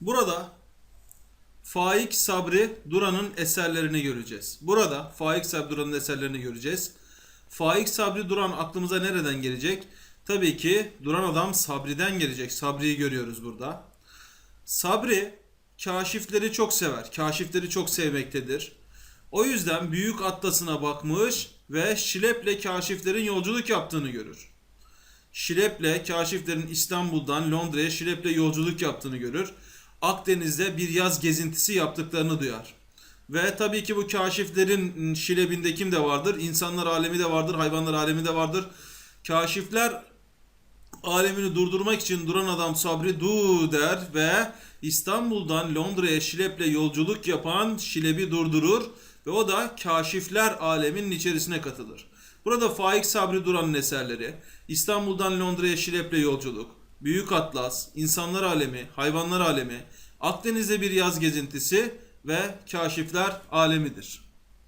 Burada Faik Sabri Duran'ın eserlerini göreceğiz. Burada Faik Sabri Duran'ın eserlerini göreceğiz. Faik Sabri Duran aklımıza nereden gelecek? Tabii ki Duran adam Sabri'den gelecek. Sabri'yi görüyoruz burada. Sabri kaşifleri çok sever. Kaşifleri çok sevmektedir. O yüzden Büyük Atlas'ına bakmış ve Şilep'le kaşiflerin yolculuk yaptığını görür. Şilep'le kaşiflerin İstanbul'dan Londra'ya Şilep'le yolculuk yaptığını görür. Akdeniz'de bir yaz gezintisi yaptıklarını duyar. Ve tabii ki bu kaşiflerin Şilep'inde kim de vardır? İnsanlar alemi de vardır, hayvanlar alemi de vardır. Kaşifler alemini durdurmak için duran adam Sabri du der ve İstanbul'dan Londra'ya Şilep'le yolculuk yapan Şilep'i durdurur ve o da kaşifler aleminin içerisine katılır. Burada Faik Sabri Duran'ın eserleri, İstanbul'dan Londra'ya Şilep'le yolculuk, Büyük Atlas, İnsanlar Alemi, Hayvanlar Alemi, Akdeniz'de bir yaz gezintisi ve Kaşifler Alemidir.